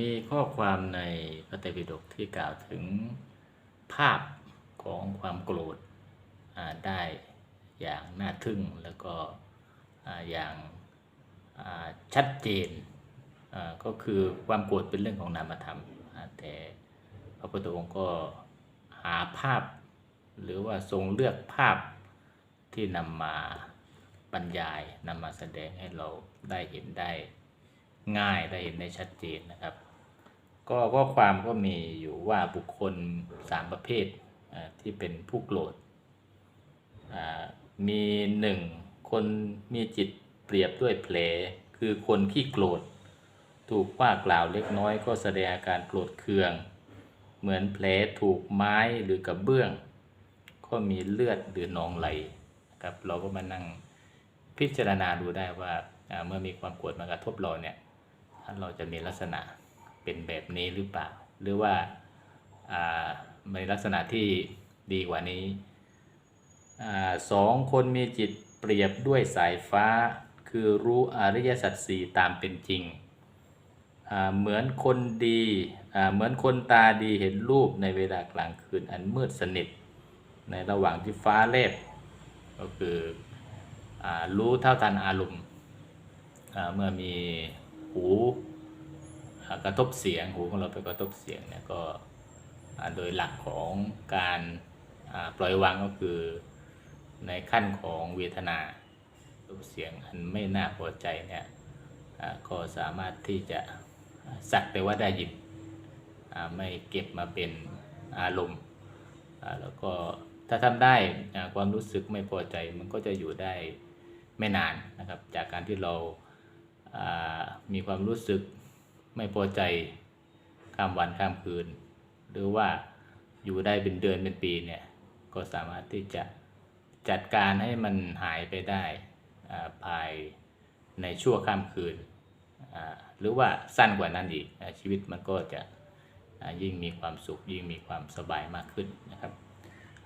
มีข้อความในพระไตรปิฎกที่กล่าวถึงภาพของความโกรธได้อย่างน่าทึ่งแล้วก็อย่างชัดเจนก็คือความโกรธเป็นเรื่องของนามธรรม แต่พระพุทธองค์ก็หาภาพ หรือว่าทรงเลือกภาพที่นำมาบรรยายนำมาแสดงให้เราได้เห็นได้ ง่ายได้เห็นได้ชัดเจนนะครับ ก็ข้อความก็มีอยู่ว่าบุคคลสามประเภทที่เป็นผู้โกรธมีหนึ่งคนมีจิตเปรียบด้วยแผลคือคนขี้โกรธ ถูกว่ากล่าวเล็กน้อยก็แสดงอาการโกรธเคือง เหมือนแผลถูกไม้หรือกระเบื้อง ก็มีเลือดหรือหนองไหลครับเราก็มานั่งพิจารณาดูได้ว่าเมื่อมีความโกรธมากระทบเราเนี่ย เราจะมีลักษณะเป็นแบบนี้หรือเปล่า หรือว่าในลักษณะที่ดีกว่านี้อสองคนมีจิตเปรียบด้วยสายฟ้า คือรู้อริยสัจสี่ตามเป็นจริง เหมือนคนดีเหมือนคนตาดีเห็นรูปในเวลากลางคืนอันมืดสนิท ในระหว่างที่ฟ้าแลบก็คืออรู้เท่าทันอารมณ์เมื่อมี หูกระทบเสียงหูของเราไปกระทบเสียงเนี่ยก็โดยหลักของการปล่อยวางก็คือในขั้นของเวทนารูปเสียงอันไม่น่าพอใจเนี่ยก็สามารถที่จะสักแต่ว่าได้ยินไม่เก็บมาเป็นอารมณ์แล้วก็ถ้าทำได้ความรู้สึกไม่พอใจมันก็จะอยู่ได้ไม่นานนะครับ จากการที่เรา มีความรู้สึกไม่พอใจข้ามวันข้ามคืน หรือว่าอยู่ได้เป็นเดือนเป็นปีเนี่ยก็สามารถที่จะจัดการให้มันหายไปได้ภายในชั่วข้ามคืน หรือว่าสั้นกว่านั้นอีกชีวิตมันก็จะยิ่งมีความสุขยิ่งมีความสบายมากขึ้นนะครับ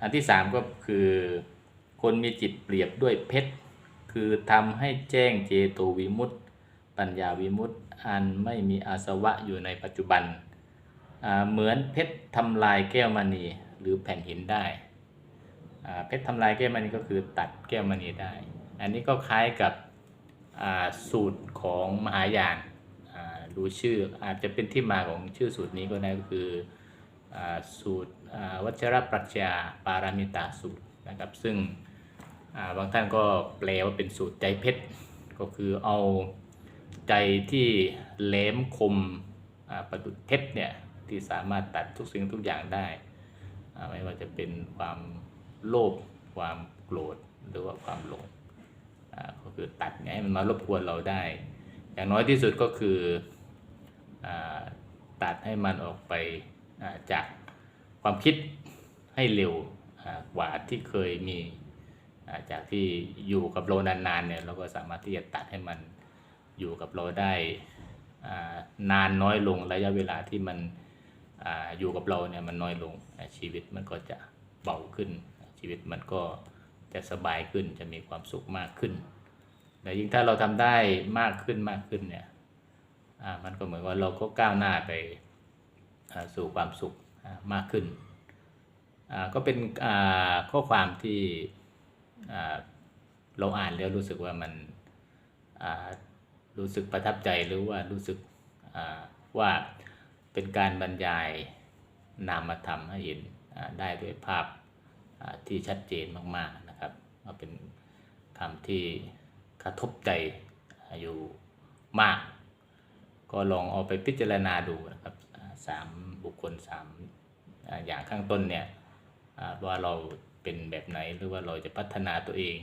อันที่สามก็คือคนมีจิตเปรียบด้วยเพชร คือทำให้แจ้งเจโตวิมุตติ ปัญญาวิมุตติอันไม่มีอาสวะอยู่ในปัจจุบัน เหมือนเพชรทำลายแก้วมณีหรือแผ่นหินได้ เพชรทำลายแก้วมณีก็คือตัดแก้วมณีได้ อันนี้ก็คล้ายกับสูตรของมหายานอ่าดูชื่ออาจจะเป็นที่มาของชื่อสูตรนี้ก็ได้ก็คืออสูตรวัชรปรัชญาปารามิตาสูตรนะครับซึ่งบางท่านก็แปลว่าเป็นสูตรใจเพชรก็คือเอา ใจที่แหลมคมประดุจเพชรเนี่ยที่สามารถตัดทุกสิ่งทุกอย่างได้ไม่ว่าจะเป็นความโลภความโกรธหรือว่าความหลงก็คือตัดไงให้มันมารบกวนเราได้ อย่างน้อยที่สุดก็คืออตัดให้มันออกไปจากความคิดให้เร็วกว่าที่เคยมีจากที่อยู่กับเรานานๆเนี่ยเราก็สามารถที่จะตัดให้มัน อยู่กับเราได้นานน้อยลงระยะเวลาที่มันออยู่กับเราเนี่ยมันน้อยลงชีวิตมันก็จะเบาขึ้น ชีวิตมันก็จะสบายขึ้นจะมีความสุขมากขึ้นแต่ยิ่งถ้าเราทำได้มากขึ้นมากขึ้นเนี่ยมันก็เหมือนว่าเราก็ก้าวหน้าไปสู่ความสุขมากขึ้น ก็เป็นข้อความที่เราอ่านแล้วรู้สึกว่ามัน รู้สึกประทับใจหรือว่ารู้สึกว่าเป็นการบรรยายนามธรรมให้เห็นได้ด้วยภาพที่ชัดเจนมากๆนะครับว่าเป็นคำที่กระทบใจอยู่มาก ก็ลองเอาไปพิจารณาดูนะครับสามบุคคลสามอย่างข้างต้นเนี่ยว่าเราเป็นแบบไหนหรือว่าเราจะพัฒนาตัวเอง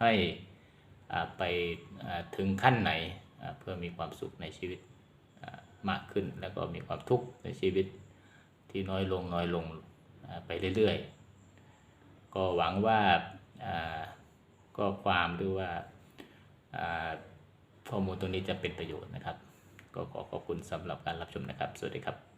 ให้ไปถึงขั้นไหน เพื่อมีความสุขในชีวิตมากขึ้น แล้วก็มีความทุกข์ในชีวิตที่น้อยลงน้อยลงไปเรื่อยๆ ก็หวังว่าก็ความหรือว่าข้อมูลตัวนี้จะเป็นประโยชน์นะครับ ก็ขอขอบคุณสำหรับการรับชมนะครับ สวัสดีครับ